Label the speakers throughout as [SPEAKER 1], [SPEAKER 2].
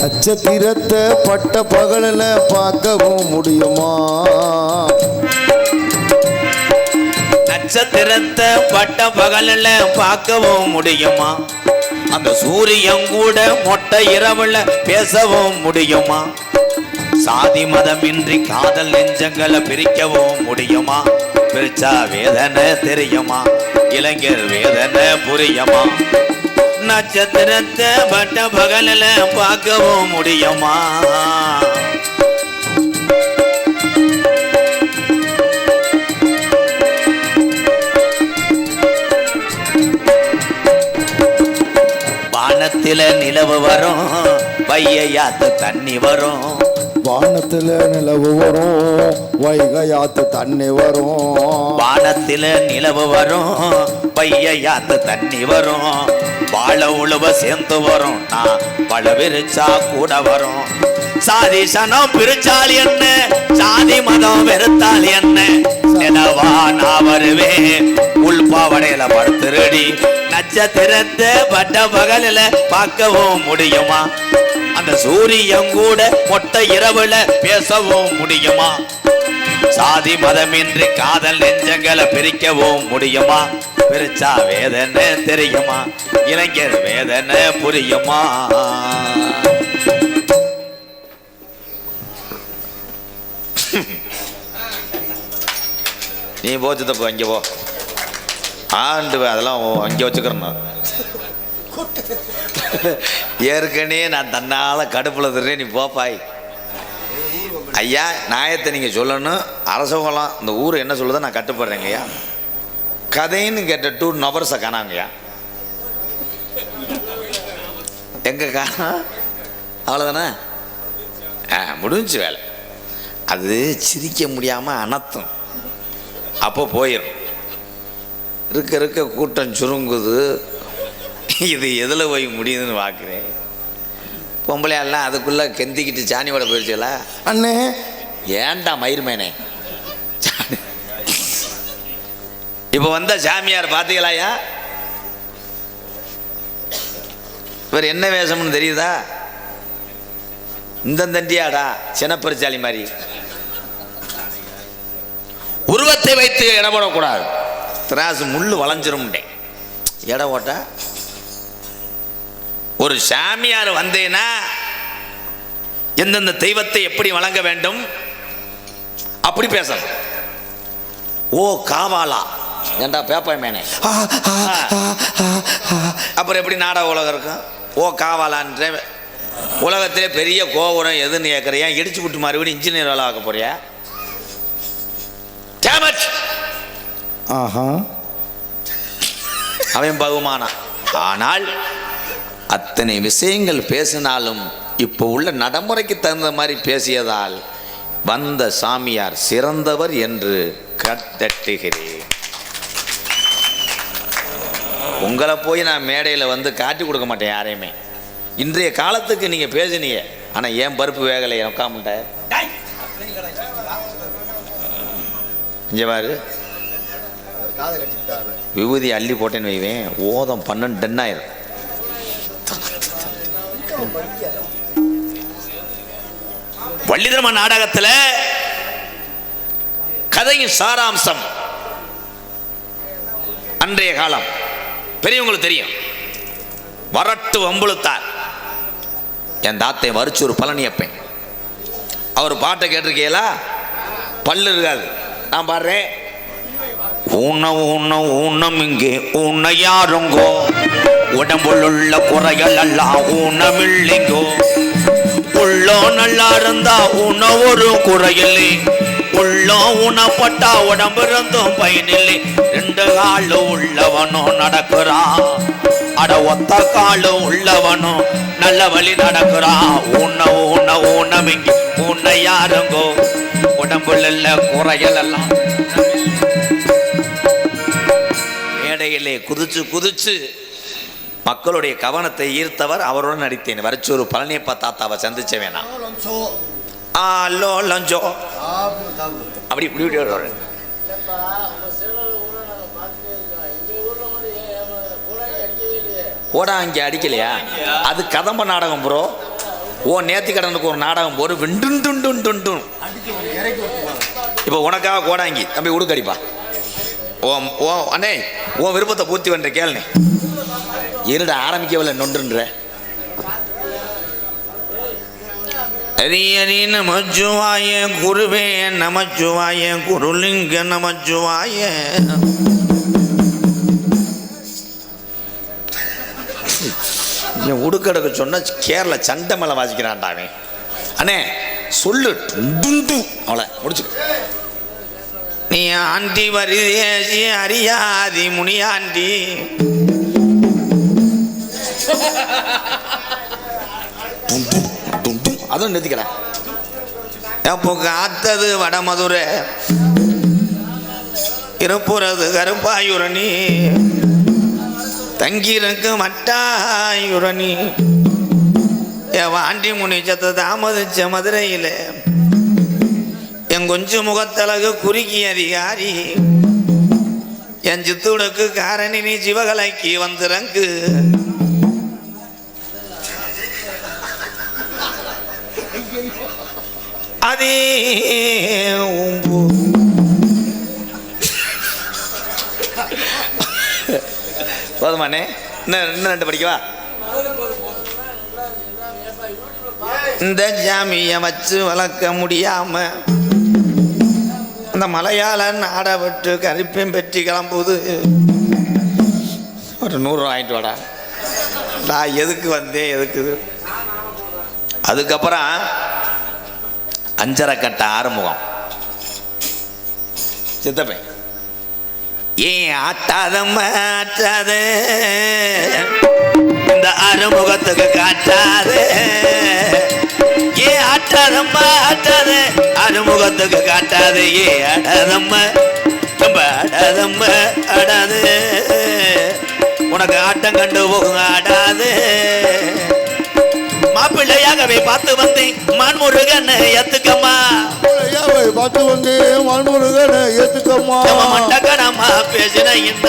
[SPEAKER 1] நட்சத்திரத்தை பட்ட பகலில் பார்க்கவும் முடியுமா?
[SPEAKER 2] நட்சத்திரத்தை பட்ட பகலில் பார்க்கவும் முடியுமா? அந்த சூரியன் கூட மொட்டை இரவுல பேசவும் முடியுமா? சாதி மதமின்றி காதல் நெஞ்சங்களை பிரிக்கவும் முடியுமா? பிரிச்சா வேதனை தெரியுமா? இளைஞர் வேதனை புரியுமா? நட்சத்திரத்தை பட்ட பகலில் பார்க்கவும் முடியுமா? வானத்தில நிலவு வரும் வையாத்து தண்ணி வரும்.
[SPEAKER 1] வானத்தில் நிலவு வரும் வைகையாத்து தண்ணி வரும்.
[SPEAKER 2] வானத்தில நிலவு வரும் வையாத்து தண்ணி வரும். வாழ உழுவ சேர்ந்து வரும். நான் பல விரிச்சா கூட வரும். சாதி சனம் பிரிச்சால் என்ன? சாதி மதம் வெறுத்தால் என்ன? நிலவா நான் வருவேன். உள் பாவடையில படுத்துருடி நட்சத்திரத்தை பட்ட பகலில பார்க்கவும் முடியுமா? அந்த சூரியன் கூட மொட்டை இரவுல பேசவும் முடியுமா? சாதி மதமின்றி காதல் நெஞ்சங்களை பிரிக்கவும் முடியுமா? பிரிச்சா வேதனை தெரியுமா? இளைஞர் வேதனை புரியுமா? நீ போச்சு தப்பு அங்கே போ. ஆண்டு அதெல்லாம் அங்கே வச்சுக்கிறேன் நான். ஏற்கனவே நான் தன்னால கடுப்பில் தர்றேன் நீ போப்பாய் ஐயா நியாயத்தை நீங்கள் சொல்லணும். அரசவங்களாம் இந்த ஊர் என்ன சொல்லுதோ நான் கட்டுப்படுறேங்க ஐயா. கதைன்னு கேட்ட டூ நபர்ஸை காணாங்கய்யா எங்கே காணா? அவ்வளோதானே ஆ முடிஞ்சு வேலை. அது சிரிக்க முடியாமல் அனத்தும் அப்போ போயிடும் இருக்க இருக்க கூட்டம் சுருங்குது. இது எதில் போய் முடியுதுன்னு பார்க்குறேன் பொம்பளையெல்லாம் அதுக்குள்ளே கெந்திக்கிட்டு சாணியோட போயிடுச்சுல
[SPEAKER 1] அண்ணே.
[SPEAKER 2] ஏன்டா மயிர்மேனே இப்போ வந்த சாமியார் பார்த்தீங்களாயா இவர் என்ன வேஷம்னு தெரியுதா? இந்த தண்டியாடா சினப்பரிச்சாலி மாதிரி. உருவத்தை வைத்து இடம் போடக்கூடாது. திராசு முள்ளு வளைஞ்சிரும்டே. இடம் ஓட்டா ஒரு சாமியார் வந்தேனா எந்தெந்த தெய்வத்தை எப்படி வழங்க வேண்டும்? அப்படி பேசணும். ஓ காவாலா. ஏண்டா பேப்பாய் மேனே? அப்புறம் எப்படி நாடக உலகம் இருக்கும்? ஓ காவாலான்ற உலகத்திலே பெரிய கோபுரம் எதுன்னு கேட்குறியா இடிச்சு விட்டு மறுபடியும் இன்ஜினியர் வேலை ஆக்க போறியா? It!
[SPEAKER 1] ஆஹா.
[SPEAKER 2] அவன் பகுமானான் ஆனால் அத்தனை விஷயங்கள் பேசினாலும் இப்போ உள்ள நடைமுறைக்கு தகுந்த மாதிரி பேசியதால் வந்த சாமியார் சிறந்தவர் என்று கட்டட்டுகிறேன். உங்களை போய் நான் மேடையில் வந்து காட்டி கொடுக்க மாட்டேன் யாரையுமே. இன்றைய காலத்துக்கு நீங்கள் பேசுனீங்க. ஆனால் ஏன் பருப்பு வேகலை உட்காமுட்ட இங்கே பாரு. விபூதி அள்ளி போட்டேன்னு வைவேன். ஓதம் பன்னெண்டு டன் ஆயிரும் வள்ளிதர்ம நாடகத்துல கதையின் சாராம்சம். அன்றைய காலம். பெரியவங்களுக்கு தெரியும். வரட்டு வம்புழுத்தார். என் தாத்தை வரிச்சூர் பழனியப்பேன் அவர் பாட்டை கேட்டிருக்கீங்களா? பல்லு இருக்காது. நான் பாடுறேன். ஊன ஊன ஊனம் இங்கே. ஊன யாருங்கோ? உடம்புள்ள குறைகள் எல்லாம் ஊனமில்லைங்கோ உள்ளோ நல்லா இருந்தா உன ஒரு குறையில்லை. உள்ளோ உணப்பட்டா உடம்பு இருந்தும் பயனில்லை. ரெண்டு காலு உள்ளவனும் நடக்கிறான் அட ஒத்த காலு உள்ளவனும் நல்ல வழி நடக்கிறான் ஊன ஊன ஊனமிங்கி ஊன யாருங்கோ? உடம்புல குறைகள் எல்லாம் மேடையிலே குதிச்சு குதிச்சு மக்களுடைய கவனத்தை ஈர்த்தவர் அவருடன் நடித்தேன். வரிச்சூர் பழனியப்பா தாத்தாவை சந்திச்ச வேணாம் ஆ லோ லஞ்சோ அப்படி இப்படி இப்படி கோடாங்கி அடிக்கலையா? அது கதம்ப நாடகம் ப்ரோ ஓ நேத்தி கடனுக்கு ஒரு நாடகம் போடு விண்டு இப்போ உனக்காக கோடாங்கி. தம்பி உடுக்கடிப்பா ஓ ஓ அண்ணே உன் விருப்பத்தை பூர்த்தி பண்ற கேளுனே இருட ஆரம்பிக்கவில்லை நொன்றுன்ற ஹரி ஹரி நமச்சுவாய குருவே நமச்சுவாய குருலிங்க நமச்சுவாய. உடுக்கடக்கு சொன்ன கேரள சண்டை மேலே வாசிக்கிறான்டா அவன். அண்ணே சொல்லு. டுண்டு அவளை முடிச்சு நீ ஆண்டி வருதேசி அறியாதி முனியாண்டி. அதுவும் நிறுத்திக்கடா எப்போ காத்தது வடமதுரை. இருப்புறது கருப்பாயுரணி. தங்கியிருக்கு மட்டாயுரணி என் வாண்டி முனிச்சத்தை தாமதிச்ச மதுரையில். என் கொஞ்சம் முகத்தழகு குறுக்கி அதிகாரி. என் சித்துடுக்கு காரணி நீ சிவகலைக்கு வந்துறங்கு. அதே போதுமாண்ணே. இன்னும் இன்னும் ரெண்டு படிக்கவா இந்த ஜாமியை வச்சு வளர்க்க முடியாம அந்த மலையாள நாடப்பட்டு கருப்பையும் பெற்றி கிளம்புது. ஒரு நூறு வாங்கிட்டு வாடா. நான் எதுக்கு வந்தேன் எதுக்கு அதுக்கப்புறம் அஞ்சரை கட்ட ஆறுமுகம். சித்தப்பேன் ஏன் ஆட்டாதம் ஆட்டாத இந்த அறுமுகத்துக்கு காட்டாது ஏன் ஆட்டாதம் ஆட்டாத அறுமுகத்துக்கு காட்டாது ஏ அடாதம்மா ரொம்ப அடாதம்மா அடாது உனக்கு ஆட்டம் கண்டு போகும் ஆடாது. மாப்பிள்ளையாகவே பார்த்து வந்தேன். மான்முருகன் எத்துக்கம்மா
[SPEAKER 1] ஐயாவை பார்த்து வந்து மண்முருகனை ஏத்துக்கம்மா.
[SPEAKER 2] மண்டக்கணமா பேசின என்ன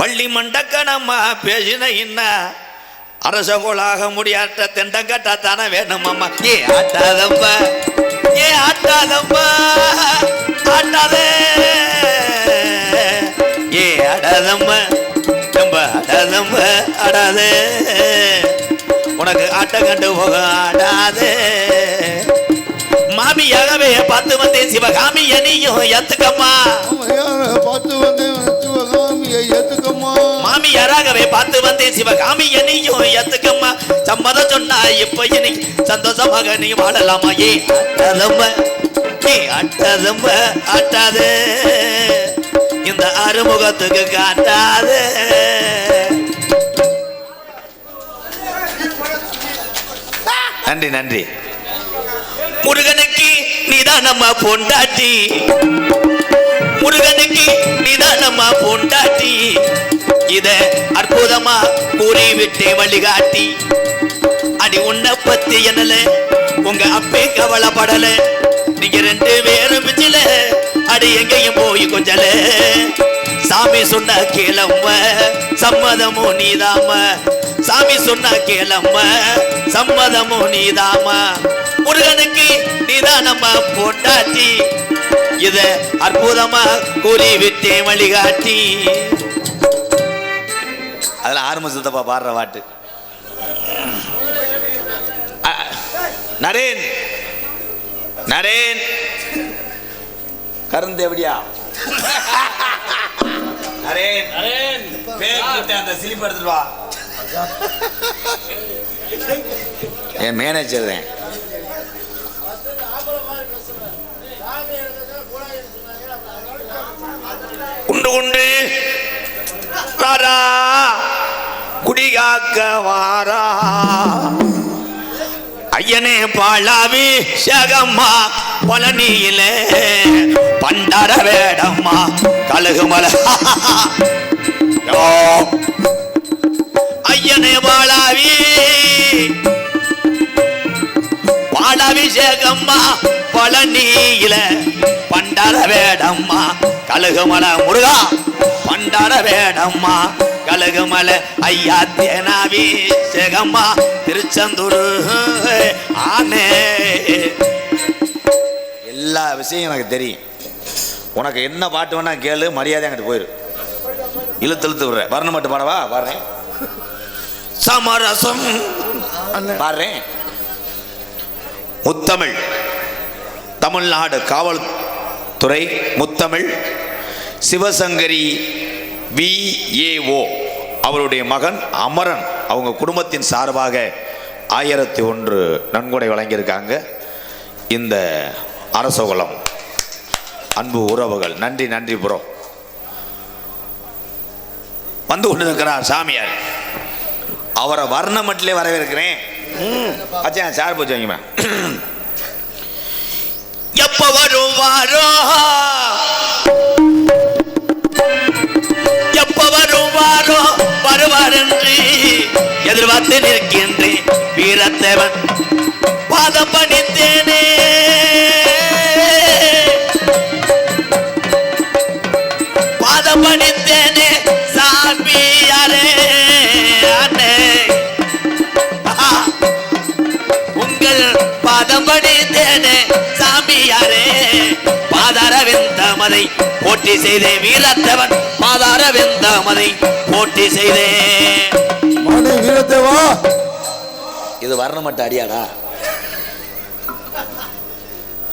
[SPEAKER 2] வள்ளி மண்டக்கணமா பேசின என்ன அரச கோளாக முடியாட்ட தெண்டங்கட்டா தானே வேணும் அம்மா ஏ ஆட்டாதம்மா. ஏ ஆட்டாதம்மா. ஆட்டாதே. ஏ அடாதம்மா ரொம்ப அடாதம்மா அடாதே உனக்கு ஆட்டம் கண்டு போக ஆடாதே மாமியாகவே பார்த்து வந்தேன் சிவகாமி நீயும் எத்துக்கம்மா
[SPEAKER 1] பார்த்து வந்து சிவகாமியை ஏத்துக்கம்மா.
[SPEAKER 2] மாமியாராகவே பார்த்து வந்தேன் சிவகாமி நீயும் எத்துக்கம்மா சம்மதம் சொன்னா இப்ப இனி சந்தோஷமாக நீ வாழலாமா? ஏ அட்டதம்ம ஏ அட்டதம்ம அட்டாது இந்த அறுமுகத்துக்கு காட்டாது. நன்றி நன்றி. முருகனுக்கு நீதானம்மா பொண்டாட்டி. முருகனுக்கு நிதானமா பொண்டாட்டி. இத அற்புதமா கூறி விட்டு வழிகாட்டி. அடி உன்னை பத்தி என்னல உங்க அப்பே கவலைப்படல. நீங்க ரெண்டு பேரும் பிச்சில அடி எங்கேயும் போய் கொஞ்சல. சாமி சொன்ன கேளம்ம சம்மதமும் நீதாம சாமி சொன்ன கேளம்ம சம்மதமோ நீதாம முருகனுக்கு நீதானம்மா பொண்டாட்டி இத அற்புதமா கூறி விட்டே வழிகாட்டி. அதுல ஆரம்ப சுத்தப்பா பாடுற பாட்டு. அ, நரேன் நரேன். கருந்து எப்படியா? நரேன். பேர்கிட்ட அந்த சிலிப் எடுத்துட்டு வா. என் மேனேஜர் தான். உண்டு உண்டு வாரா குடிகாக்க வாரா ஐயனே பாலாவி சகம்மா பழனியிலே. பண்டார வேடம்மா கழுகுமலை ஐயனே பாலாவி பால அபிஷேகம்மா பழனியில பண்டார வேடம்மா கழுகுமல முருகா பண்டார வேடம்மா கழுகுமல ஐயா தேனாபிஷேகம்மா திருச்செந்தூர் ஆனே. எல்லா விஷயம் எனக்கு தெரியும். உனக்கு என்ன பாட்டு வேணா கேளு மரியாதை அங்கிட்டு போயிரு. இழுத்து இழுத்து விடுற வரணும் மட்டும் பாடவா? வரேன். சமரசம். பாடுறேன் முத்தமிழ். தமிழ்நாடு காவல்துறை முத்தமிழ். சிவசங்கரி விஏஓ அவருடைய மகன் அமரன். அவங்க குடும்பத்தின் சார்பாக ஆயிரத்தி ஒன்று நன்கொடை வழங்கியிருக்காங்க. இந்த அரசகுலம். அன்பு உறவுகள். நன்றி நன்றி ப்ரோ. வந்து கொண்டு இருக்கிறார் சாமியார். அவரை வர்ணமட்டிலே வரவேற்கிறேன். அச்சா சார் போச்சு வைங்கம்மா எப்ப வாரோ? எப்ப வரும் வாரோ? வருவாரன்றி எதிர்பார்த்து நிற்கின்றேன். வீரத்தேவன் பாதம் பணித்தேனே. படித்தேனே சாமியாரே. பாதார வெந்தமதை போட்டி செய்தே வீரத்தவன் பாதார வெந்தமதை போட்டி செய்தே.
[SPEAKER 1] மனை வீரத்தேவா?
[SPEAKER 2] இது வர்ணம் மட்டும் அடியாடா.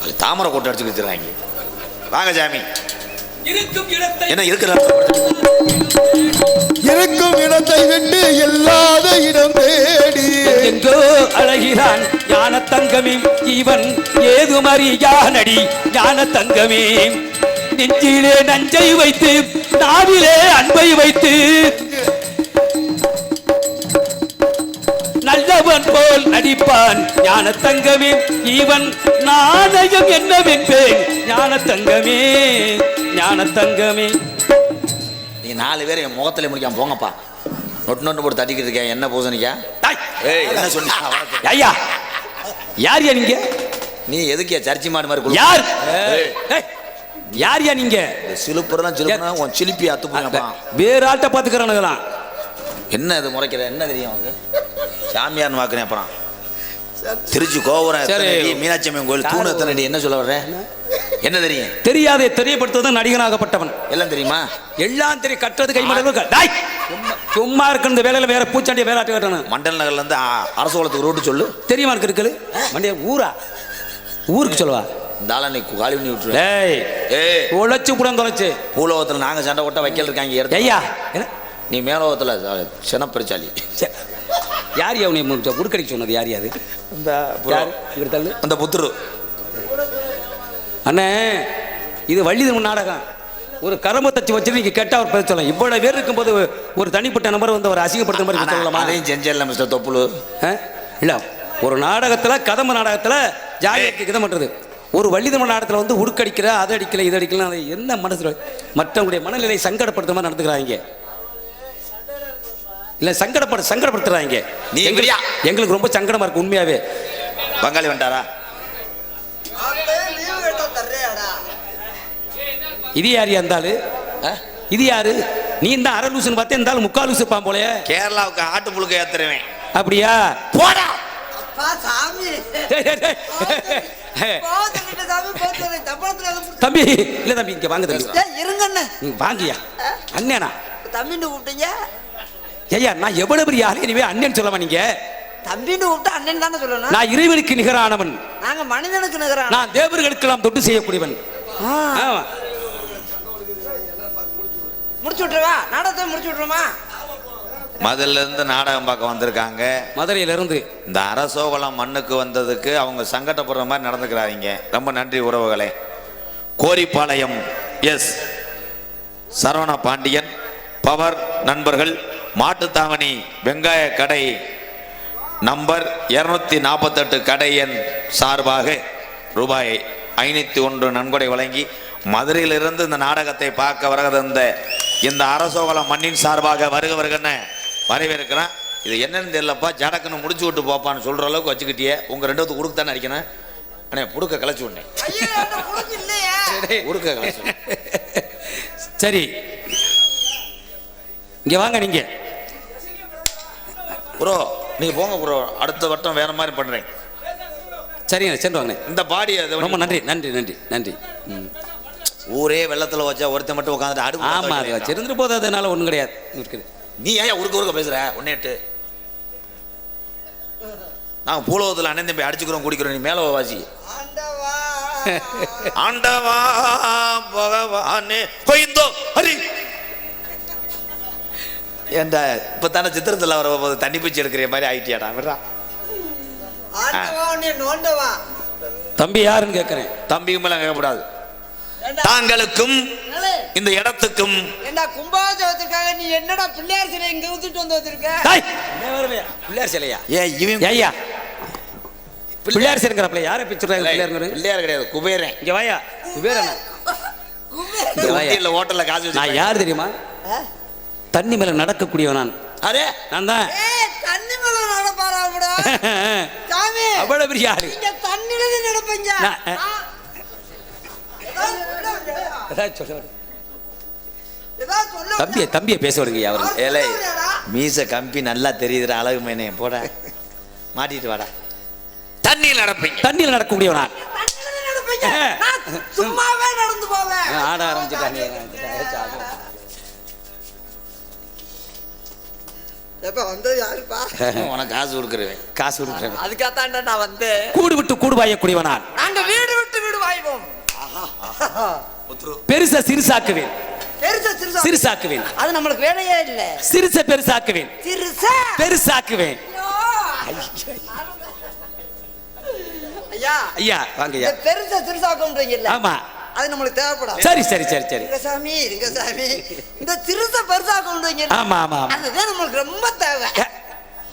[SPEAKER 2] அது தாமரை கொட்டை அடிச்சு வச்சிருக்காங்க வாங்க சாமி.
[SPEAKER 3] இருக்கும் இடத்தை
[SPEAKER 2] என்ன இருக்கிற
[SPEAKER 1] இருக்கும் இடத்தை விட்டு இல்லாத இடம் தேடி.
[SPEAKER 3] எங்கோ அழகிறான். ஞான தங்கமே இவன் ஏதுமறி யானடி ஞான தங்கமே நெஞ்சிலே நஞ்சை வைத்து நாவிலே அன்பை வைத்து நல்லவன் போல் நடிப்பான் ஞான தங்கமே இவன் நாணயம் என்னவென்பேன் ஞான தங்கமே ஞான தங்கமே
[SPEAKER 2] நீ நாலு பேர் என் முகத்துல முடிக்காம போங்கப்பா. நொட்டு நொட்டு போட்டு தட்டிக்கிட்டு இருக்கேன் என்ன பூசணிக்கா ஏய் என்ன சொன்னீங்க
[SPEAKER 3] ஐயா யார் யா நீங்க?
[SPEAKER 2] நீ எதுக்கு சர்ச்சி மாடு மாதிரி
[SPEAKER 3] யார்? யார் யா நீங்க?
[SPEAKER 2] சிலுப்புறதான் சிலுப்புனா உன் சிலிப்பி அத்து போங்கப்பா
[SPEAKER 3] வேற ஆள்கிட்ட பாத்துக்கிறானுங்களாம்
[SPEAKER 2] என்ன இது முறைக்கிற? என்ன தெரியும் உனக்கு? சாமியார்னு வாக்குறேன் அப்புறம். திருச்சி கோபுரம் மீனாட்சி அம்மன் கோயில் தூணு எத்தனை என்ன சொல்ல வர்ற? என்ன தெரியும்?
[SPEAKER 3] தெரியாதே தெரியப்படுத்துவது நடிகனாகப்பட்டவன்.
[SPEAKER 2] எல்லாம் தெரியுமா?
[SPEAKER 3] எல்லாம் தெரியும். கட்டுறது கை மடல் டாய்! சும்மா இருக்கிற இந்த வேலையில வேற பூச்சாண்டிய வேலை ஆட்டி கட்டணும்
[SPEAKER 2] மண்டல் நகர்ல இருந்து அரசு குளத்துக்கு ரூட்டு சொல்லு.
[SPEAKER 3] தெரியுமா இருக்கு இருக்குது மண்டிய ஊரா? ஊருக்கு சொல்லுவா?
[SPEAKER 2] நீ காலி பண்ணி விட்டுரு.
[SPEAKER 3] டேய்!
[SPEAKER 2] ஏய்!
[SPEAKER 3] உழைச்சு புடம் தொலைச்சு.
[SPEAKER 2] பூலோகத்தில் நாங்க சண்டை போட்டா வைக்கல் இருக்காங்க
[SPEAKER 3] ஐயா
[SPEAKER 2] நீ மேலோகத்தில் சினப்பெருச்சாலி
[SPEAKER 3] யார் யா உன்னை மு- உருக்கடிக்க சொன்னது? யார் யார்? தள்ளு.
[SPEAKER 2] அந்த புத்துரு.
[SPEAKER 3] அண்ணே இது வள்ளிதன் நாடகம். ஒரு கரம்ப தச்சு வச்சு நீங்க கேட்டா அவர் பேச சொல்லலாம். பேர் இருக்கும்போது ஒரு தனிப்பட்ட நபர் வந்து ஒரு அசிங்கப்படுத்த மாதிரி சொல்லலாமா?
[SPEAKER 2] அதையும் செஞ்சல மிஸ்டர் தொப்புலு
[SPEAKER 3] ஆ? இல்ல ஒரு நாடகத்துல கதம்ப நாடகத்துல ஜாலியாக கிதம் பண்றது. ஒரு வள்ளிதம நாடகத்துல வந்து உருக்கடிக்கிற அதை அடிக்கல இதை அடிக்கல அது என்ன மனசுல மற்றவங்களுடைய மனநிலை சங்கடப்படுத்துற மாதிரி நடந்துக்கிறாங்க இல்ல சங்கடப்பட சங்கடப்படுத்துறாங்க எங்களுக்கு- ரொம்ப சங்கடமா இருக்கு உண்மையாவே.
[SPEAKER 2] பங்காளி வந்துட்டாரா?
[SPEAKER 3] இது யார் இருந்தாலு?
[SPEAKER 2] ஆ?
[SPEAKER 3] இது யாரு? நீ இந்த அரை லூசுன்னு பார்த்தா இருந்தாலும் முக்கால் லூசு இருப்பான் போலயே.
[SPEAKER 2] கேரளாவுக்கு ஆட்டு புழுக்க ஏத்துருவேன்
[SPEAKER 3] அப்படியா?
[SPEAKER 2] போடா!
[SPEAKER 3] தம்பி இல்ல தம்பி இங்க வாங்க தம்பி
[SPEAKER 4] டேய், இருங்க அண்ணே
[SPEAKER 3] நீ வாங்கியா? அண்ணேனா?
[SPEAKER 4] தம்பின்னு கூப்பிட்டீங்க?
[SPEAKER 3] ஐயா நான் எவ்வளவு பெரிய ஆளு? இனிமே அண்ணன் சொல்லவா நீங்க?
[SPEAKER 4] தம்பின்னு கூப்பிட்டா அண்ணன் தானே சொல்லணும்?
[SPEAKER 3] நான் இறைவனுக்கு நிகரானவன்.
[SPEAKER 4] நாங்க மனிதனுக்கு நிகரான
[SPEAKER 3] நான் தேவர்களுக்கெல்லாம் தொட்டு செய்யக்கூடியவன். ஆமா.
[SPEAKER 4] முடிச்சு விட்டுருவா? நாடகத்தை முடிச்சு விட்டுருமா
[SPEAKER 2] மதுல இருந்து நாடகம் பார்க்க வந்திருக்காங்க.
[SPEAKER 3] மதுரையில இருந்து
[SPEAKER 2] இந்த அரசோகலம் மண்ணுக்கு வந்ததுக்கு அவங்க சங்கடப்படுற மாதிரி நடந்துக்கிறாங்க. ரொம்ப நன்றி உறவுகளே. கோரிப்பாளையம் எஸ். சரவண பாண்டியன் பவர் நண்பர்கள் மாட்டுத்தாவணி வெங்காய கடை நம்பர் இருநூத்தி நாற்பத்தெட்டு கடை எண் சார்பாக ரூபாய் ஐநூற்றி ஒன்று நன்கொடை வழங்கி மதுரையிலிருந்து இந்த நாடகத்தை பார்க்க வருகிற இந்த அரசோகலம் மண்ணின் சார்பாக வருக வருகன்னு வரவேற்கிறேன். இது என்னன்னு தெரியலப்பா ஜடக்குன்னு முடிச்சு விட்டு போப்பான்னு சொல்ற அளவுக்கு வச்சுக்கிட்டியே. உங்க ரெண்டு கொடுக்கு தானே அடிக்கணும். அண்ணே புடுக்க கலைச்சு விடனே.
[SPEAKER 4] ஐயோ என்ன புடுக்கு இல்லையே.
[SPEAKER 2] உடுக்க விடனே.
[SPEAKER 3] சரி. இங்க வாங்க நீங்க.
[SPEAKER 2] ப்ரோ நீங்க போங்க ப்ரோ. அடுத்த வட்டம் வேற மாதிரி பண்றேன்.
[SPEAKER 3] சரிங்க சென்று வாங்க
[SPEAKER 2] இந்த பாடி
[SPEAKER 3] ரொம்ப நன்றி நன்றி நன்றி நன்றி. ம்.
[SPEAKER 2] ஊரே வெள்ளத்துல வச்சா ஒருத்தன் மட்டும் உட்காந்துட்டு அடுப்பு பத்த
[SPEAKER 3] ஆமா அது வச்சிருந்துட்டு போது அதனால ஒண்ணும் கிடையாது. இருக்குது.
[SPEAKER 2] நீ ஏன் உருக்க உருக்க பேசுற? ஒன்னேட்டு நாங்க பூலோகத்துல அண்ணன் தம்பி அடிச்சுக்கிறோம் குடிக்கிறோம் நீ மேல வாசி
[SPEAKER 4] ஆண்டவா.
[SPEAKER 2] ஆண்டவா பகவானே கொய்ந்தோ ஹரி இப்ப தானே சித்திரத்தில் வர போது தண்ணி பிச்சு எடுக்கிற மாதிரி ஆயிட்டியாடா
[SPEAKER 3] தம்பி யாருன்னு கேட்கறேன்
[SPEAKER 2] தம்பிக்கு மேல கேட்கக்கூடாது. தாங்களுக்கும் இந்த இடத்துக்கும்
[SPEAKER 4] ஏண்டா கும்பாபிஷேகத்துக்காக நீ என்னடா பிள்ளையார் சிலை இங்க ஊத்திட்டு வந்து வச்சிருக்க?
[SPEAKER 3] டேய், என்ன வருவே? பிள்ளையார் சிலையா?
[SPEAKER 2] ஏன் இவன்
[SPEAKER 3] ஐயா. பிள்ளையார் சிலைங்கிறப்பல யாரை பிச்சுறாங்க பிள்ளையாருங்கிற
[SPEAKER 2] பிள்ளையார் கிடையாது குபேரன்.
[SPEAKER 3] இங்க வாயா. குபேரனா.
[SPEAKER 2] ஹோட்டல்ல காசு
[SPEAKER 3] நான் யார் தெரியுமா? தண்ணி மேல நடக்கக்கூடியவன் நான்.
[SPEAKER 2] அரே
[SPEAKER 3] நான் தான்.
[SPEAKER 4] ஏய், தண்ணி மேல நடப்பாரா சாமி
[SPEAKER 3] அவ்வளவு பெரிய ஆளு.
[SPEAKER 4] தண்ணில நடப்பீங்க. ஏதாவது சொல்ல
[SPEAKER 3] தம்பியை? தம்பியை பேச விடுங்க அவரு
[SPEAKER 2] ஏலே
[SPEAKER 4] வரியாடா?
[SPEAKER 2] மீச கம்பி நல்லா தெரியுதுடா அழகு மேனே போட. மாட்டிட்டு வாடா. தண்ணியில் நடப்பீங்க.
[SPEAKER 3] தண்ணியில் நடக்கக்கூடியவன்? நான்
[SPEAKER 4] தண்ணில நடப்பீங்க. நான் சும்மாவே நடந்து போவேன்.
[SPEAKER 3] ஆட ஆரம்பிச்சுட்டாங்க.
[SPEAKER 2] உனக்கு காசு கொடுக்குறேன்
[SPEAKER 3] காசு கொடுக்குறேன்
[SPEAKER 4] அதுக்காகத்தாண்டா நான் வந்து
[SPEAKER 3] கூடு விட்டு கூடு பாயக்கூடியவன் நான்
[SPEAKER 4] நாங்க வீடு விட்டு வீடு வாய்வோம்.
[SPEAKER 3] பெருச சிறுசாக்குவேன்.
[SPEAKER 4] பெருசா சிறுசா
[SPEAKER 3] சிறுசாக்குவேன்.
[SPEAKER 4] அது நம்மளுக்கு வேலையே இல்ல.
[SPEAKER 3] சிறுச பெருசாக்குவேன்.
[SPEAKER 4] சிறுசா.
[SPEAKER 3] பெருசாக்குவேன்.
[SPEAKER 4] ஐயா.
[SPEAKER 3] ஐயா. வாங்க ஐயா.
[SPEAKER 4] இந்த பெருசா சிறுசாக்குன்றீங்கல்ல.
[SPEAKER 3] ஆமா.
[SPEAKER 4] அது நம்மளுக்கு தேவைப்படாது
[SPEAKER 3] சரி சரி சரி சரி.
[SPEAKER 4] சாமி இருங்க சாமி இந்த சிறுசா பெருசாக்குன்றீங்க
[SPEAKER 3] ஆமா ஆமா
[SPEAKER 4] அதுதான் நம்மளுக்கு ரொம்ப தேவை.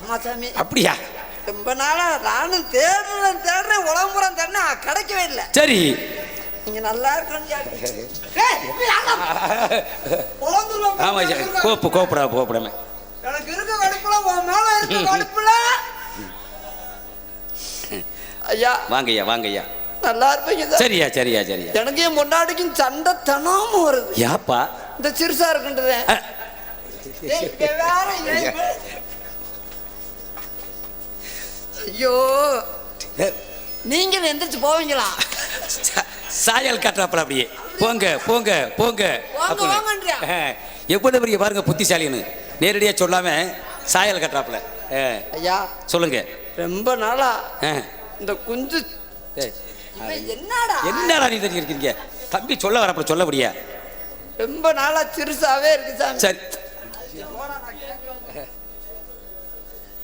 [SPEAKER 4] ஆமா சாமி
[SPEAKER 3] அப்படியா?
[SPEAKER 4] ரொம்ப நாளா நானும் தேடுறேன் தேடுறேன் உலகம்புறம் தேடினா கிடைக்கவே இல்லை.
[SPEAKER 3] சரி.
[SPEAKER 4] நீங்க நல்லா இருக்கணும்
[SPEAKER 3] ஆமா கோப்பு கோப்புடா கோப்புடாம
[SPEAKER 4] எனக்கு இருக்க கடுப்புல உன் மேல இருக்க கடுப்புல. ஐயா.
[SPEAKER 3] வாங்க ஐயா வாங்க ஐயா
[SPEAKER 4] நல்லா இருப்பீங்க சார்.
[SPEAKER 3] சரியா சரியா சரியா
[SPEAKER 4] எனக்கு என் பொண்டாட்டிக்கும் சண்டை தனாம வருது.
[SPEAKER 3] யாப்பா?
[SPEAKER 4] இந்த சிறுசா இருக்குன்றது ஐயோ.
[SPEAKER 3] ஏ,
[SPEAKER 4] நீங்க எந்திரிச்சு போவீங்களா?
[SPEAKER 3] சாயல் காட்டுறாப்புல அப்படியே. போங்க போங்க போங்க. எவ்வளவு பெரிய பாருங்க புத்திசாலின்னு. நேரடியா சொல்லாம சாயல் கட்டுறாப்புல.
[SPEAKER 4] ஐயா
[SPEAKER 3] சொல்லுங்க.
[SPEAKER 4] ரொம்ப நாளா இந்த குஞ்சு என்னடா?
[SPEAKER 3] என்னடா நீ தெரிஞ்சு இருக்கீங்க தம்பி சொல்ல வரப்ப சொல்ல முடியா?
[SPEAKER 4] ரொம்ப நாளா சிறுசாவே இருக்கு சாமி.
[SPEAKER 3] சரி.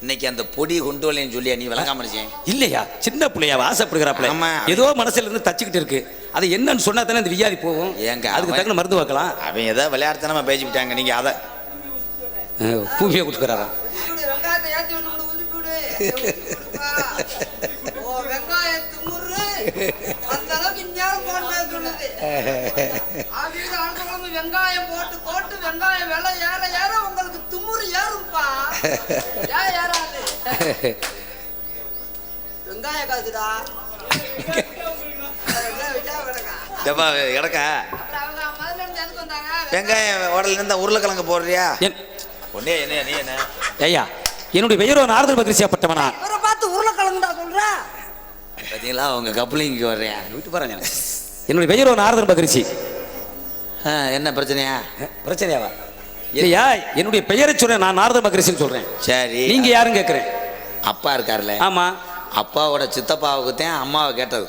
[SPEAKER 2] இன்னைக்கு அந்த பொடி கொண்டு வரலன்னு சொல்லி நீ விளங்காம இருச்சேன்
[SPEAKER 3] இல்லையா? சின்ன பிள்ளையா ஆசைப்படுகிறாப்புல.
[SPEAKER 2] ஆமா.
[SPEAKER 3] ஏதோ மனசுல இருந்து தச்சுக்கிட்டு இருக்கு. அது என்னன்னு சொன்னா தானே இந்த வியாதி போகும்.
[SPEAKER 2] ஏங்க,
[SPEAKER 3] அதுக்கு தகுந்த மருந்து வைக்கலாம்
[SPEAKER 2] அவன் ஏதோ விளையாட்டுத்தனமா பேசிவிட்டாங்க. நீங்க அதை
[SPEAKER 3] பூமியை கொடுக்குறாரா
[SPEAKER 4] வெங்காயத்தை வெங்காயம் போட்டு போட்டு வெங்காயம் விலை ஏற ஏற உங்களுக்கு திமிரு ஏறும்பா. ஏன் ஏறாது. வெங்காய காசுடா வெங்காயம்
[SPEAKER 2] கிடக்கா?
[SPEAKER 4] எதுக்கு வந்தாங்க?
[SPEAKER 2] வெங்காயம் உடல இருந்தா உருளைக்கிழங்கு போடுறியா? ஒன்னே என்ன நீ என்ன?
[SPEAKER 3] ஐயா என்னுடைய பெயரோ நாரதர் பகிர்ச்சியாப்பட்டவனா
[SPEAKER 4] இவரை பார்த்து உருளைக்கிழங்குடா சொல்ற?
[SPEAKER 2] பார்த்தீங்களா அவங்க கப்பலிங் இங்கே வர்றேன்
[SPEAKER 3] விட்டு பாருங்க. என்னுடைய பெயரோ நாரதர் பகிர்ச்சி.
[SPEAKER 2] ஆ, என்ன பிரச்சனையா?
[SPEAKER 3] பிரச்சனையாவா? இல்லையா? என்னுடைய பெயரை சொல்றேன் நான் நாரத மகரிஷின்னு சொல்றேன்.
[SPEAKER 2] சரி.
[SPEAKER 3] நீங்க யாரும் கேட்கிறேன்
[SPEAKER 2] அப்பா இருக்கார்ல
[SPEAKER 3] ஆமா.
[SPEAKER 2] அப்பாவோட சித்தப்பாவுக்கு தான் அம்மாவை கேட்டது.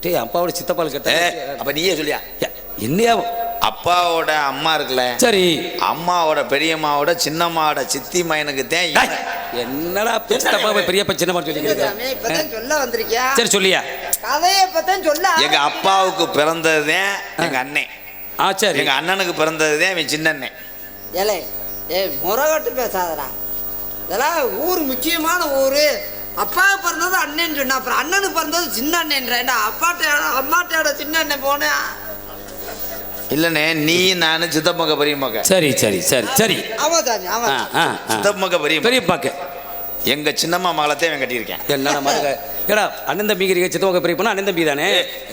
[SPEAKER 3] டேய் அப்பாவோட சித்தப்பால்
[SPEAKER 2] ஏ,
[SPEAKER 3] கேட்ட
[SPEAKER 2] அப்ப நீயே சொல்லியா?
[SPEAKER 3] என்னையா?
[SPEAKER 2] அப்பாவோட அம்மா இருக்குல்ல?
[SPEAKER 3] சரி.
[SPEAKER 2] அம்மாவோட பெரியம்மாவோட சின்னம்மாவோட சித்தி மயனுக்கு தான்
[SPEAKER 3] என்னடா பெரியப்பா சின்னப்பா சொல்லிக்கிறீங்க?
[SPEAKER 4] சாமி, இப்பதான் சொல்ல வந்திருக்கியா?
[SPEAKER 3] சரி சொல்லியா?
[SPEAKER 4] கதையை இப்பதான் சொல்ல
[SPEAKER 2] எங்க அப்பாவுக்கு பிறந்தது தான் எங்க அண்ணன்.
[SPEAKER 3] ஆ சரி.
[SPEAKER 2] எங்க அண்ணனுக்கு பிறந்தது தான் என் சின்ன அண்ணன்
[SPEAKER 4] ஏலே ஏய் முறகட்டு பேசாதடா. இதெல்லாம் ஊர் முக்கியமான ஊர். அப்பா பிறந்தது அண்ணன் சொன்னா அப்புறம் அண்ணனுக்கு பிறந்தது சின்ன அண்ணன் அப்பாட்டையோட அம்மாட்டையோட சின்ன அண்ணன் போனேன்.
[SPEAKER 2] இல்லண்ணே நீ நானு சித்தப்பங்க பெரியம்மாக்க.
[SPEAKER 3] சரி சரி சரி சரி.
[SPEAKER 4] ஆமா சாமி ஆமா.
[SPEAKER 2] சித்தப்பங்க பெரிய
[SPEAKER 3] பெரியப்பாக்கு.
[SPEAKER 2] எங்க சின்னம்மா மகளத்தையும் அவன் கட்டியிருக்கேன்.
[SPEAKER 3] என்னடா மருக ஏடா அண்ணன் தம்பிங்கிறீங்க சித்தவங்க பெரிய பொண்ணு அண்ணன் தம்பி தானே?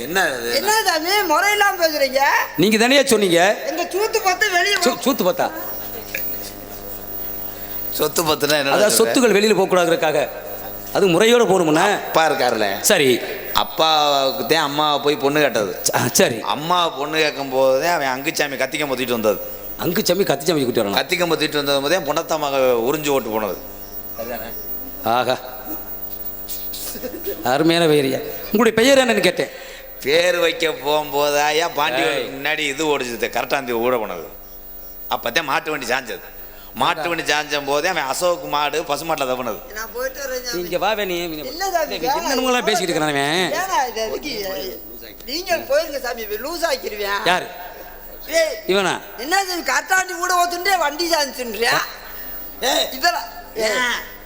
[SPEAKER 2] என்ன?
[SPEAKER 4] என்ன சாமி முறையில்லாம பேசுறீங்க?
[SPEAKER 3] நீங்க தானே சொன்னீங்க?
[SPEAKER 4] எங்க சூத்து பார்த்து வெளியே
[SPEAKER 3] சூத்து பார்த்தா
[SPEAKER 2] சொத்து பத்துனா என்ன
[SPEAKER 3] அதாவது சொத்துக்கள் வெளியில போக கூடாதுக்காக அது முறையோட போகணும்னா.
[SPEAKER 2] அப்பா இருக்காருல்ல.
[SPEAKER 3] சரி.
[SPEAKER 2] அப்பாவுக்கு தான் அம்மா போய் பொண்ணு கேட்டது.
[SPEAKER 3] சரி.
[SPEAKER 2] அம்மா பொண்ணு கேட்கும் போதே அவன் அங்குச்சாமி கத்திக்கம் பொத்திட்டு வந்தது.
[SPEAKER 3] அங்கு சம்மி கத்தி சம்மி குட்டி வரணும்.
[SPEAKER 2] கத்திக்கம் பொத்திட்டு வந்தது போதே பொண்ணத்தம்மாக உறிஞ்சு ஓட்டு போனது.
[SPEAKER 3] ஆகா அருமையான பெயரியா. உங்களுடைய பெயர் என்னன்னு கேட்டேன்.
[SPEAKER 2] பேர் வைக்க போகும்போது ஐயா பாண்டி. முன்னாடி இது ஓடிச்சது. கரெக்டாக அந்த ஊட போனது. அப்போதான் மாட்டு வண்டி சாஞ்சது. மாட்டு வண்டி சாஞ்சும் போதே அவன் அசோக் மாடு பசுமாட்டில் தப்புனது.
[SPEAKER 3] இங்க வா வேணி என்னென்னமோலாம் பேசிக்கிட்டு இருக்கிறான்?
[SPEAKER 4] நீங்க போயிருங்க சாமி லூஸ் ஆக்கிருவேன்.
[SPEAKER 3] யாரு?
[SPEAKER 4] ஏய்,
[SPEAKER 3] இவனா?
[SPEAKER 4] என்ன கரெக்டாண்டி கூட ஓத்துட்டே வண்டி சாஞ்சுன்றியா? இதெல்லாம்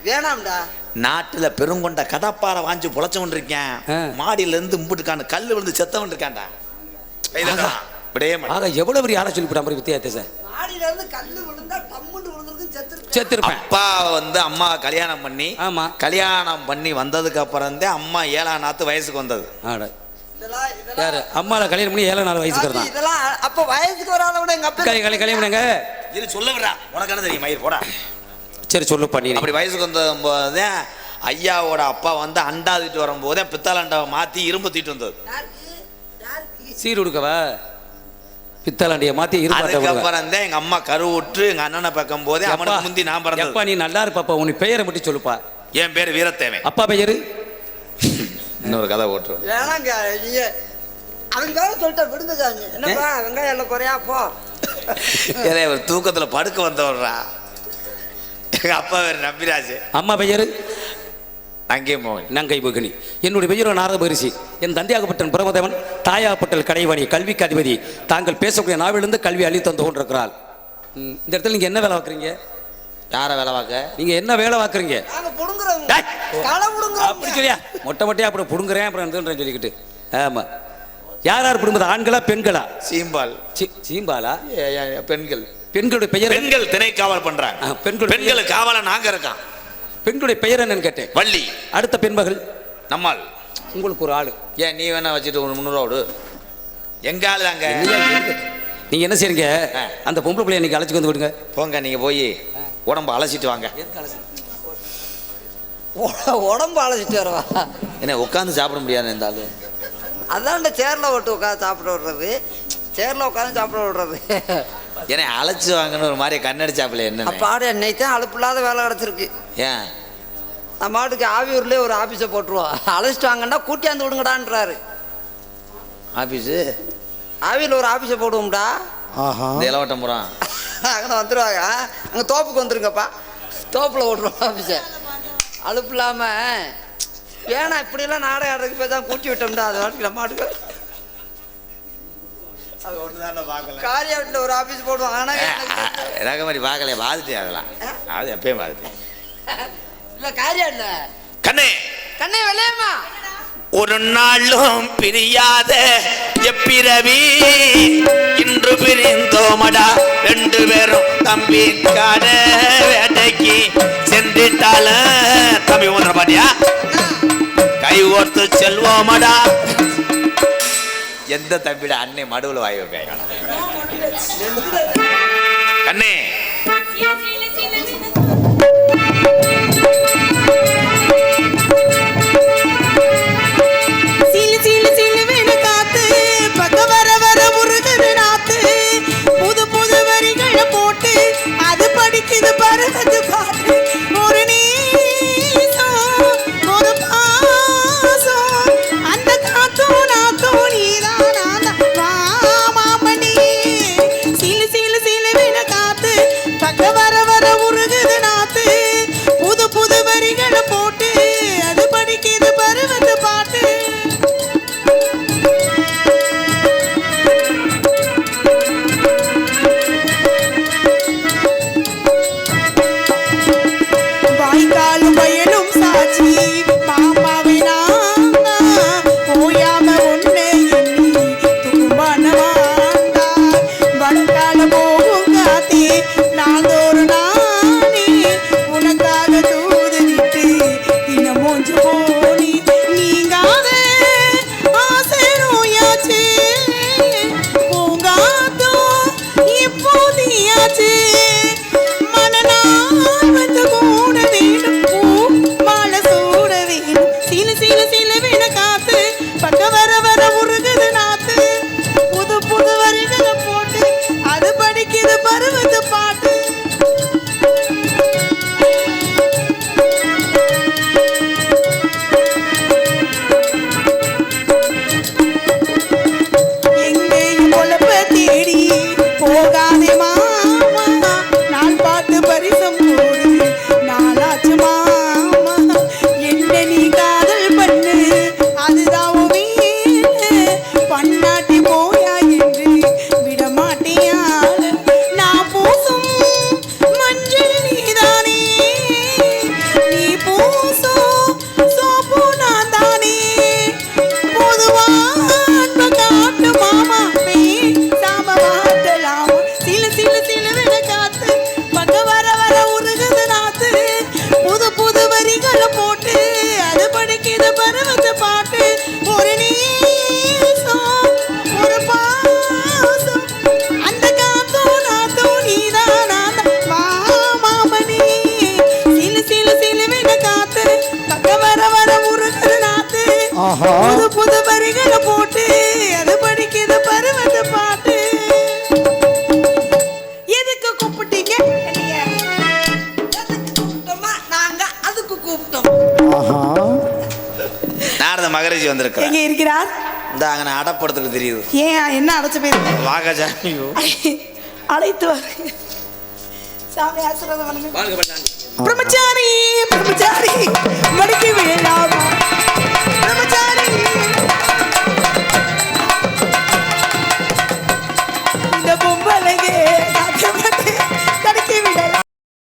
[SPEAKER 4] வேணாம்டா.
[SPEAKER 2] நாட்டில் பெருங்கொண்ட கதப்பாறை வாஞ்சி பொழைச்சவன் இருக்கேன். மாடியில இருந்து இம்புட்டுக்கான கல் விழுந்து செத்தவன் இருக்கான்டா.
[SPEAKER 3] ஆக. எவ்வளவு பெரிய ஆளை சொல்லிவிட்டா மாதிரி வித்தியாசத்தை. சார்
[SPEAKER 4] மாடியில இருந்து கல்லு விழுந்தா டம்முன்னு விழுந்திருக்கும் செத்துருக்கு
[SPEAKER 3] சேர்த்திருப்பேன்
[SPEAKER 2] அப்பா வந்து அம்மா கல்யாணம் பண்ணி
[SPEAKER 3] ஆமா.
[SPEAKER 2] கல்யாணம் பண்ணி வந்ததுக்கு அப்புறம் தான் அம்மா ஏழாம் நாத்து வயசுக்கு வந்தது.
[SPEAKER 3] ஆட.
[SPEAKER 4] இதெல்லாம் இதெல்லாம்.
[SPEAKER 3] யாரு? அம்மாவை கல்யாணம் பண்ணி ஏழு நாலு வயசுக்கு
[SPEAKER 4] இதெல்லாம் அப்ப வயசுக்கு வராத விட எங்க அப்பா
[SPEAKER 3] கல்யாணம் கல்யாணம் பண்ணுங்க
[SPEAKER 2] இது சொல்ல விடா உனக்கு என்ன தெரியும்? மயிர் போடா.
[SPEAKER 3] சரி சொல்லுப்பா நீ.
[SPEAKER 2] அப்படி வயசுக்கு வந்த போதே ஐயாவோட அப்பா வந்து அண்டா தூக்கிட்டு வரும்போதே பித்தளை அண்டாவை மாற்றி இரும்பு தூக்கிட்டு வந்தது.
[SPEAKER 3] சீர் கொடுக்கவா பித்தலாண்டிய மாத்தி.
[SPEAKER 2] அதுக்கப்புறம் தான் எங்க அம்மா கருவுற்று எங்க அண்ணனை பார்க்கும் போதே அவனுக்கு முந்தி நான் பிறந்தது.
[SPEAKER 3] எப்பா நீ நல்லா இருப்பாப்பா உன் பெயரை மட்டும் சொல்லுப்பா.
[SPEAKER 2] என் பேர் வீரத்தேவன்.
[SPEAKER 3] அப்பா பெயரு?
[SPEAKER 2] இன்னொரு கதை ஓட்டுருவேன்
[SPEAKER 4] வேணாங்க நீங்க அவங்க சொல்லிட்டா சாமி என்னப்பா வெங்காயம் எல்லாம் குறையா போ.
[SPEAKER 2] ஏதே ஒரு தூக்கத்துல படுக்க வந்தவர்றா. எங்க அப்பா பேர் நம்பிராஜ்.
[SPEAKER 3] அம்மா பெயரு?
[SPEAKER 2] அங்கே மோகன்.
[SPEAKER 3] நங்கை மகனி. என்னுடைய பெயரோ நாரத பரிசி என் தந்தையாகப்பட்டன் பிரமதேவன் தாயாகப்பட்டல் கடைவாணி கல்விக்கு அதிபதி. தாங்கள் பேசக்கூடிய நாவிலிருந்து கல்வி அளித்து கொண்டிருக்கிறாள். ம், இந்த இடத்துல நீங்க என்ன வேலை பார்க்குறீங்க?
[SPEAKER 2] யாரை வேலை பார்க்க?
[SPEAKER 3] நீங்க என்ன வேலை பார்க்குறீங்க?
[SPEAKER 4] நாங்க
[SPEAKER 3] அப்படி சொல்லியா? மொட்டை மொட்டையா அப்புறம் புடுங்குறேன் அப்புறம் சொல்லிக்கிட்டு. ஆமா. யார் யார் குடும்பது ஆண்களா பெண்களா?
[SPEAKER 2] சீம்பால்.
[SPEAKER 3] சி- சீம்பாலா?
[SPEAKER 2] பெண்கள்.
[SPEAKER 3] பெண்களுடைய பெயர்?
[SPEAKER 2] பெண்கள் திணை காவல் பண்றாங்க
[SPEAKER 3] பெண்கள்
[SPEAKER 2] பெண்கள் காவல நாங்க இருக்கோம்.
[SPEAKER 3] பெண்களுடைய பெயர் என்னன்னு கேட்டேன்.
[SPEAKER 2] வள்ளி.
[SPEAKER 3] அடுத்த பெண்மகள்?
[SPEAKER 2] நம்மால்
[SPEAKER 3] உங்களுக்கு ஒரு ஆளு.
[SPEAKER 2] ஏன் நீ வேணா வச்சுட்டு ஒரு முந்நூறுவா விடு. எங்க ஆளு அங்க?
[SPEAKER 3] நீங்க என்ன செய்றீங்க. அந்த பொம்பளை பிள்ளைய இன்னைக்கு அழைச்சிட்டு வந்து விடுங்க.
[SPEAKER 2] போங்க நீங்க போய் உடம்ப அலசிட்டு வாங்க.
[SPEAKER 4] உட- உடம்பு அழைச்சிட்டு வரவா.
[SPEAKER 2] என்ன உட்காந்து சாப்பிட முடியாது இந்த ஆளு?
[SPEAKER 4] அதான்டா சேர்ல விட்டு உட்காந்து சாப்பிட விடுறது. சேர்ல உட்காந்து சாப்பிட விடுறது.
[SPEAKER 2] ஏன்னா அழைச்சு வாங்கன்னு ஒரு மாதிரி கண்ணடிச்சாப்புல என்ன
[SPEAKER 4] அப்பாடு என்னை தான் அலுப்பு இல்லாத வேலை கிடச்சிருக்கு.
[SPEAKER 2] ஏன்?
[SPEAKER 4] நம்ம மாட்டுக்கு ஆவியூர்லேயே ஒரு ஆஃபீஸை போட்டுருவோம் அழைச்சிட்டு வாங்கன்னா கூட்டியாந்து விடுங்கடான்றாரு.
[SPEAKER 2] ஆபீஸு?
[SPEAKER 4] ஆவியில் ஒரு ஆஃபீஸை போடுவோம்டா.
[SPEAKER 1] ஆஹா.
[SPEAKER 2] இந்த இளவட்டம்புறம்
[SPEAKER 4] அங்கே வந்துடுவாங்க அங்கே தோப்புக்கு வந்துருங்கப்பா. தோப்பில் ஓட்டுருவோம் ஆஃபீஸை அலுப்பு இல்லாமல் வேணாம் இப்படியெல்லாம் நாடகம் ஆடுறதுக்கு போய் தான் கூட்டி விட்டோம்டா அது வாட்டுக்கு நம்ம மாட்டுக்கு காரியாட்டில் ஒரு ஆஃபீஸ் போடுவோம். ஆனால்
[SPEAKER 2] எனக்கு மாதிரி பார்க்கல பார்த்துட்டேன் அதெல்லாம். அது எப்பயும் பார்த்துட்டேன்
[SPEAKER 4] இல்லை காரியாட்டில்
[SPEAKER 2] கண்ணே.
[SPEAKER 4] கண்ணே விளையாமா
[SPEAKER 2] ஒரு நாளும் பிரியாத எப்பிரவி இன்று பிரிந்தோமடா ரெண்டு பேரும் தம்பி காட வேட்டைக்கு சென்றிட்டாலும். தம்பி ஒன்ற பாட்டியா? கை ஓர்த்து செல்வோமடா. எந்த தம்பிட அன்னை மடுவில் வாய் வைப்பேன் கண்ணே அடப்படுத்துக்கு தெரியுது.
[SPEAKER 5] ஏன் என்ன அடைச்சு போயிருக்கு
[SPEAKER 2] வாகஜாமி
[SPEAKER 5] அழைத்து வர சாமி ஆசீர்வாதம் பண்ணுங்க பிரம்மச்சாரி பிரம்மச்சாரி மடிக்க வேண்டாமா